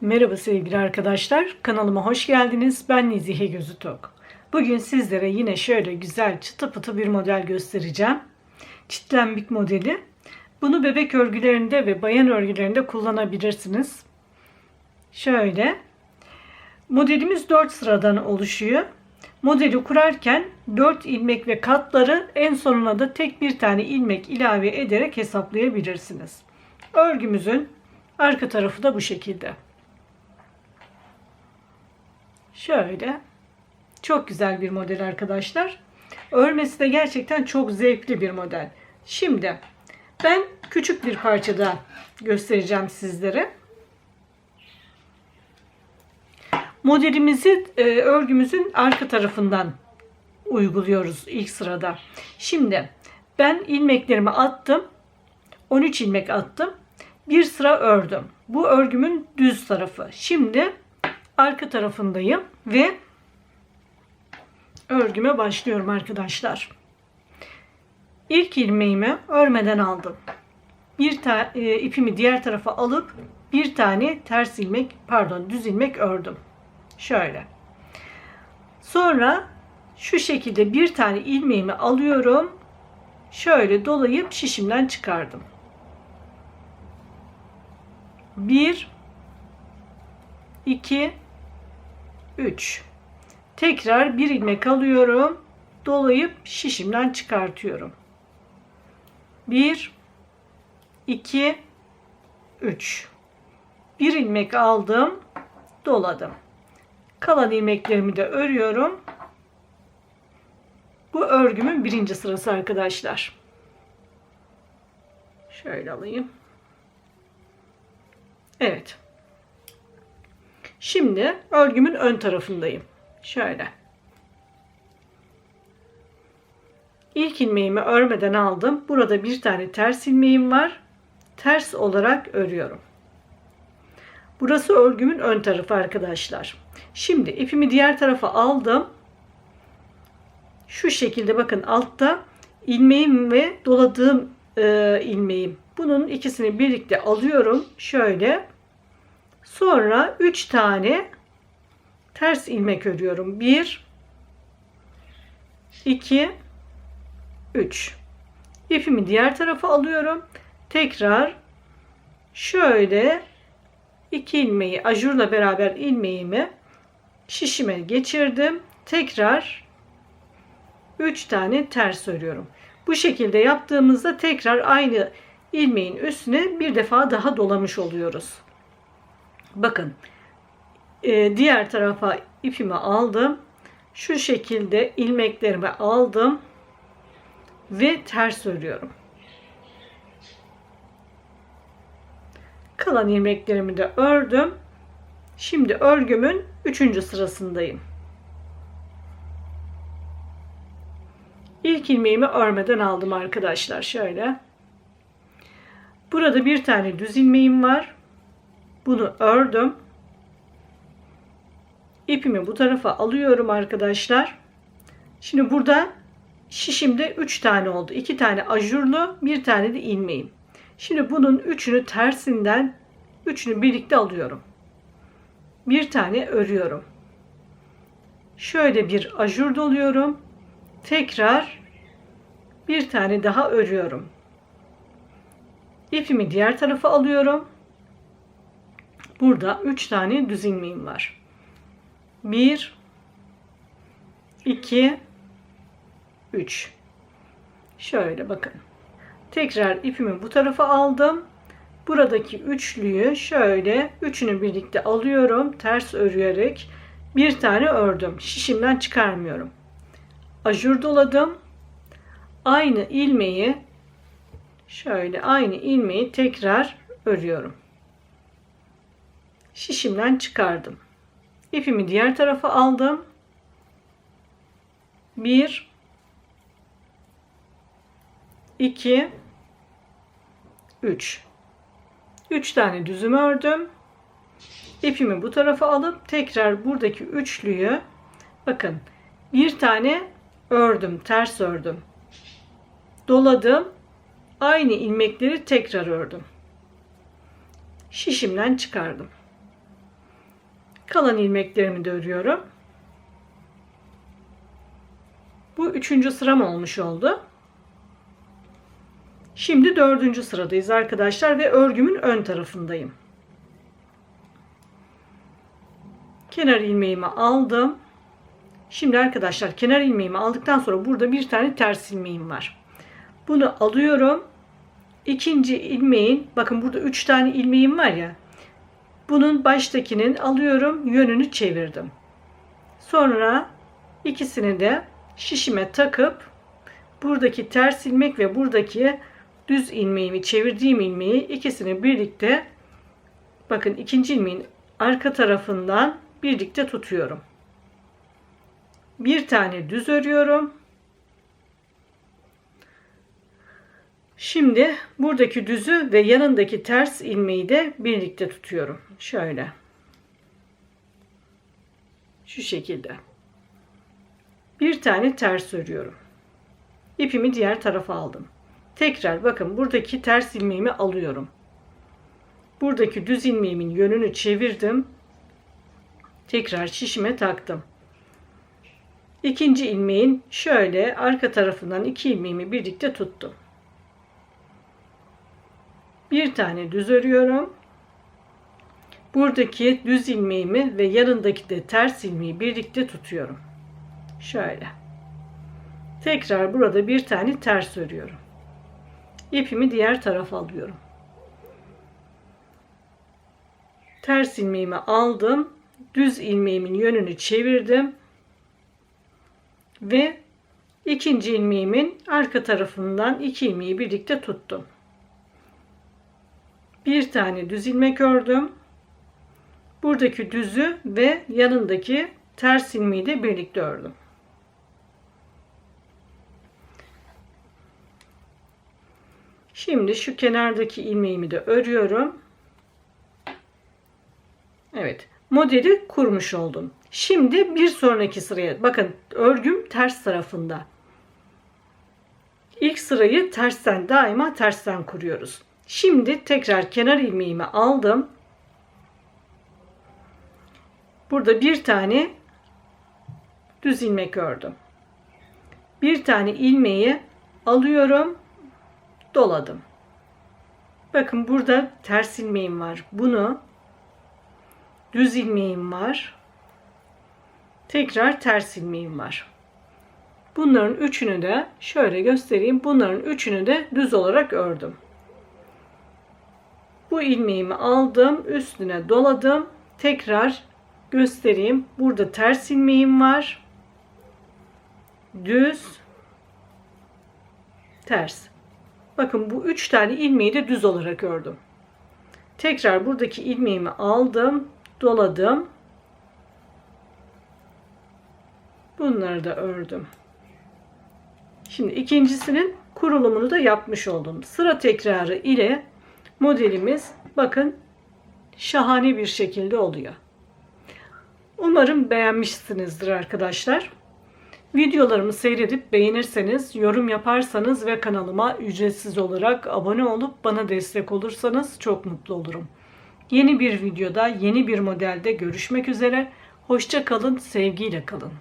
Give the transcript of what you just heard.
Merhaba sevgili arkadaşlar. Kanalıma hoş geldiniz. Ben Nezihe Gözü Tok. Bugün sizlere yine şöyle güzel çıtı pıtı bir model göstereceğim. Çitlenbik modeli. Bunu bebek örgülerinde ve bayan örgülerinde kullanabilirsiniz. Şöyle. Modelimiz 4 sıradan oluşuyor. Modeli kurarken 4 ilmek ve katları en sonuna da tek bir tane ilmek ilave ederek hesaplayabilirsiniz. Örgümüzün arka tarafı da bu şekilde. Şöyle. Çok güzel bir model arkadaşlar. Örmesi de gerçekten çok zevkli bir model. Şimdi ben küçük bir parçada göstereceğim sizlere. Modelimizi e, örgümüzün arka tarafından uyguluyoruz ilk sırada. Şimdi ben ilmeklerimi attım. 13 ilmek attım. Bir sıra ördüm. Bu örgümün düz tarafı. Şimdi arka tarafındayım ve örgüme başlıyorum arkadaşlar. İlk ilmeğimi örmeden aldım. Bir ta, e, ipimi diğer tarafa alıp bir tane ters ilmek pardon düz ilmek ördüm. Şöyle. Sonra şu şekilde bir tane ilmeğimi alıyorum. Şöyle dolayıp şişimden çıkardım. Bir, iki, üç. Tekrar bir ilmek alıyorum. Dolayıp şişimden çıkartıyorum. Bir, iki, üç. Bir ilmek aldım. Doladım. Kalan ilmeklerimi de örüyorum. Bu örgümün birinci sırası arkadaşlar. Şöyle alayım. Evet. Şimdi örgümün ön tarafındayım. Şöyle. İlk ilmeğimi örmeden aldım. Burada bir tane ters ilmeğim var. Ters olarak örüyorum. Burası örgümün ön tarafı arkadaşlar. Şimdi ipimi diğer tarafa aldım. Şu şekilde bakın altta ilmeğim ve doladığım e, ilmeğim. Bunun ikisini birlikte alıyorum. Şöyle. Sonra 3 tane ters ilmek örüyorum. 1 2 3 İpimi diğer tarafa alıyorum. Tekrar şöyle iki ilmeği ajurla beraber ilmeğimi şişime geçirdim. Tekrar 3 tane ters örüyorum. Bu şekilde yaptığımızda tekrar aynı ilmeğin üstüne bir defa daha dolamış oluyoruz. Bakın e, diğer tarafa ipimi aldım. Şu şekilde ilmeklerimi aldım ve ters örüyorum. Kalan ilmeklerimi de ördüm. Şimdi örgümün 3. sırasındayım. İlk ilmeğimi örmeden aldım arkadaşlar. Şöyle. Burada bir tane düz ilmeğim var. Bunu ördüm. İpimi bu tarafa alıyorum arkadaşlar. Şimdi burada şişimde 3 tane oldu. 2 tane ajurlu, bir tane de ilmeğim. Şimdi bunun üçünü tersinden üçünü birlikte alıyorum. Bir tane örüyorum. Şöyle bir ajur doluyorum. Tekrar bir tane daha örüyorum. İpimi diğer tarafa alıyorum. Burada 3 tane düz ilmeğim var. 1 2 3 Şöyle bakın. Tekrar ipimi bu tarafa aldım. Buradaki üçlüyü şöyle üçünü birlikte alıyorum. Ters örüyerek bir tane ördüm. Şişimden çıkarmıyorum. Ajur doladım. Aynı ilmeği şöyle aynı ilmeği tekrar örüyorum. Şişimden çıkardım. İpimi diğer tarafa aldım. 1 2 3 3 tane düzüm ördüm. İpimi bu tarafa alıp tekrar buradaki üçlüyü bakın bir tane ördüm, ters ördüm. Doladım. Aynı ilmekleri tekrar ördüm. Şişimden çıkardım. Kalan ilmeklerimi de örüyorum. Bu üçüncü sıram olmuş oldu. Şimdi dördüncü sıradayız arkadaşlar ve örgümün ön tarafındayım. Kenar ilmeğimi aldım. Şimdi arkadaşlar kenar ilmeğimi aldıktan sonra burada bir tane ters ilmeğim var. Bunu alıyorum. İkinci ilmeğin bakın burada üç tane ilmeğim var ya. Bunun baştakinin alıyorum yönünü çevirdim. Sonra ikisini de şişime takıp buradaki ters ilmek ve buradaki düz ilmeğimi çevirdiğim ilmeği ikisini birlikte bakın ikinci ilmeğin arka tarafından birlikte tutuyorum. Bir tane düz örüyorum. Şimdi buradaki düzü ve yanındaki ters ilmeği de birlikte tutuyorum. Şöyle. Şu şekilde. Bir tane ters örüyorum. İpimi diğer tarafa aldım. Tekrar bakın buradaki ters ilmeğimi alıyorum. Buradaki düz ilmeğimin yönünü çevirdim. Tekrar şişime taktım. İkinci ilmeğin şöyle arka tarafından iki ilmeğimi birlikte tuttum. Bir tane düz örüyorum. Buradaki düz ilmeğimi ve yanındaki de ters ilmeği birlikte tutuyorum. Şöyle. Tekrar burada bir tane ters örüyorum. İpimi diğer tarafa alıyorum. Ters ilmeğimi aldım. Düz ilmeğimin yönünü çevirdim. Ve ikinci ilmeğimin arka tarafından iki ilmeği birlikte tuttum. Bir tane düz ilmek ördüm. Buradaki düzü ve yanındaki ters ilmeği de birlikte ördüm. Şimdi şu kenardaki ilmeğimi de örüyorum. Evet, modeli kurmuş oldum. Şimdi bir sonraki sıraya bakın örgüm ters tarafında. İlk sırayı tersten daima tersten kuruyoruz. Şimdi tekrar kenar ilmeğimi aldım. Burada bir tane düz ilmek ördüm. Bir tane ilmeği alıyorum, doladım. Bakın burada ters ilmeğim var. Bunu düz ilmeğim var. Tekrar ters ilmeğim var. Bunların üçünü de şöyle göstereyim. Bunların üçünü de düz olarak ördüm. Bu ilmeğimi aldım, üstüne doladım. Tekrar göstereyim. Burada ters ilmeğim var. Düz, ters. Bakın bu üç tane ilmeği de düz olarak ördüm. Tekrar buradaki ilmeğimi aldım, doladım. Bunları da ördüm. Şimdi ikincisinin kurulumunu da yapmış oldum. Sıra tekrarı ile modelimiz bakın şahane bir şekilde oluyor. Umarım beğenmişsinizdir arkadaşlar. Videolarımı seyredip beğenirseniz, yorum yaparsanız ve kanalıma ücretsiz olarak abone olup bana destek olursanız çok mutlu olurum. Yeni bir videoda, yeni bir modelde görüşmek üzere. Hoşça kalın, sevgiyle kalın.